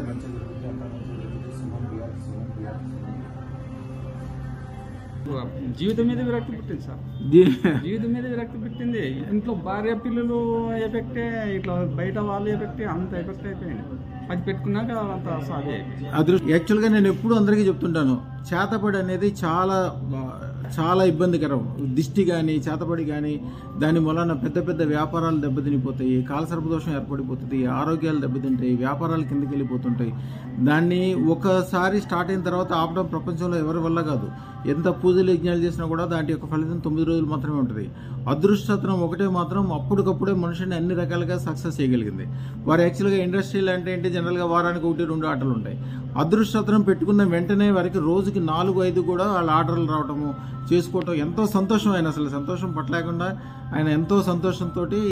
ఏదైతే మంచి జరుగుతుంది. అక్కడ సుమన్ బిఆర్ సుమన్ బిఆర్ జీవితం మీద విరక్తి పుట్టింది సార్. జీవితం మీద విరక్తి పుట్టింది. ఇంట్లో భార్య పిల్లలు ఎఫెక్టే ఇట్లా బయట వాళ్ళు ఎఫెక్టే అంత ఎఫెక్ట్ అయిపోయింది. అది పెట్టుకున్నాక అంత సాధి అయిపోయింది. అదృష్టం. యాక్చువల్గా నేను ఎప్పుడు అందరికీ చెప్తుంటాను చేతపడి అనేది చాలా చాలా ఇబ్బందికరం. దిష్టి కానీ చేతపడి కానీ దాని వలన పెద్ద పెద్ద వ్యాపారాలు దెబ్బతినిపోతాయి కాలసర్ప దోషం ఏర్పడిపోతుంది ఆరోగ్యాలు దెబ్బతింటాయి వ్యాపారాలు కిందకి వెళ్ళిపోతుంటాయి. దాన్ని ఒకసారి స్టార్ట్ అయిన తర్వాత ఆపడం ప్రపంచంలో ఎవరి వల్ల కాదు. ఎంత పూజలు యజ్ఞాలు చేసినా కూడా దాంట్ యొక్క ఫలితం తొమ్మిది రోజులు మాత్రమే ఉంటుంది. అదృష్టతనం ఒకటే మాత్రం అప్పటికప్పుడే మనుషుని అన్ని రకాలుగా సక్సెస్ చేయగలిగింది. వారు యాక్చువల్గా ఇండస్ట్రీలు అంటే ఏంటి జనరల్గా వారానికి ఒకటి రెండు ఆటలు ఉంటాయి. అదృష్టత్రం పెట్టుకున్న వెంటనే వారికి రోజుకి నాలుగు ఐదు కూడా వాళ్ళ ఆర్డర్లు రావటము చేసుకోవటం ఎంతో సంతోషం. ఆయన అసలు సంతోషం పట్టలేకుండా ఆయన ఎంతో సంతోషంతో